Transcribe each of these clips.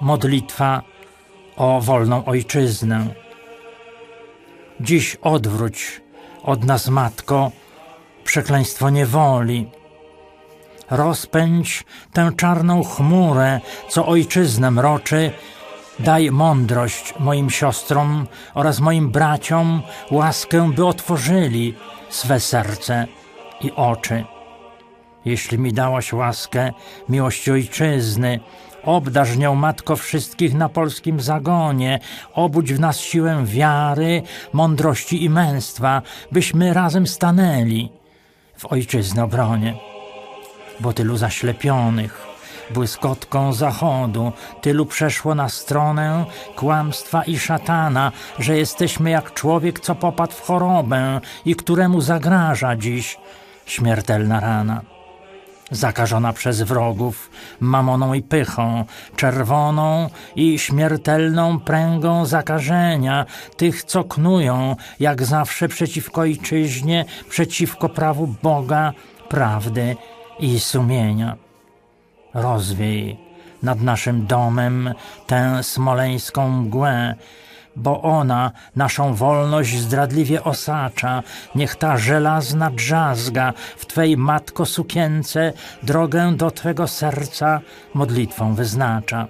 modlitwa o wolną ojczyznę. Dziś odwróć od nas, Matko, przekleństwo niewoli. Rozpędź tę czarną chmurę, co ojczyznę mroczy. Daj mądrość moim siostrom oraz moim braciom, łaskę, by otworzyli swe serce i oczy. Jeśli mi dałaś łaskę miłości ojczyzny, obdarz nią, Matko, wszystkich na polskim zagonie, obudź w nas siłę wiary, mądrości i męstwa, byśmy razem stanęli w ojczyzny obronie. Bo tylu zaślepionych, błyskotką zachodu, tylu przeszło na stronę kłamstwa i szatana, że jesteśmy jak człowiek, co popadł w chorobę i któremu zagraża dziś śmiertelna rana zakażona przez wrogów mamoną i pychą, czerwoną i śmiertelną pręgą zakażenia, tych, co knują, jak zawsze przeciwko ojczyźnie, przeciwko prawu Boga, prawdy i sumienia. Rozwiej nad naszym domem tę smoleńską mgłę, bo ona naszą wolność zdradliwie osacza. Niech ta żelazna drzazga w Twej matko sukience drogę do Twego serca modlitwą wyznacza.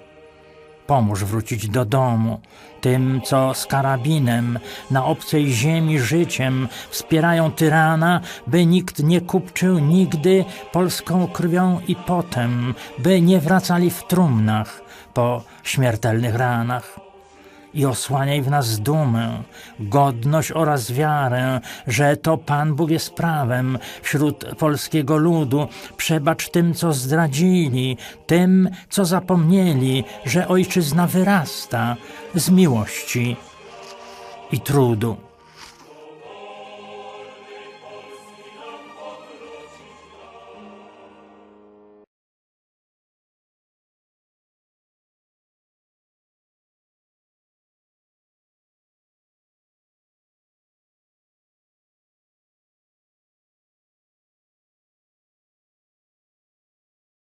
Pomóż wrócić do domu tym, co z karabinem na obcej ziemi życiem wspierają tyrana, by nikt nie kupczył nigdy polską krwią i potem, by nie wracali w trumnach po śmiertelnych ranach i osłaniaj w nas dumę, godność oraz wiarę, że to Pan Bóg jest prawem wśród polskiego ludu. Przebacz tym, co zdradzili, tym, co zapomnieli, że ojczyzna wyrasta z miłości i trudu.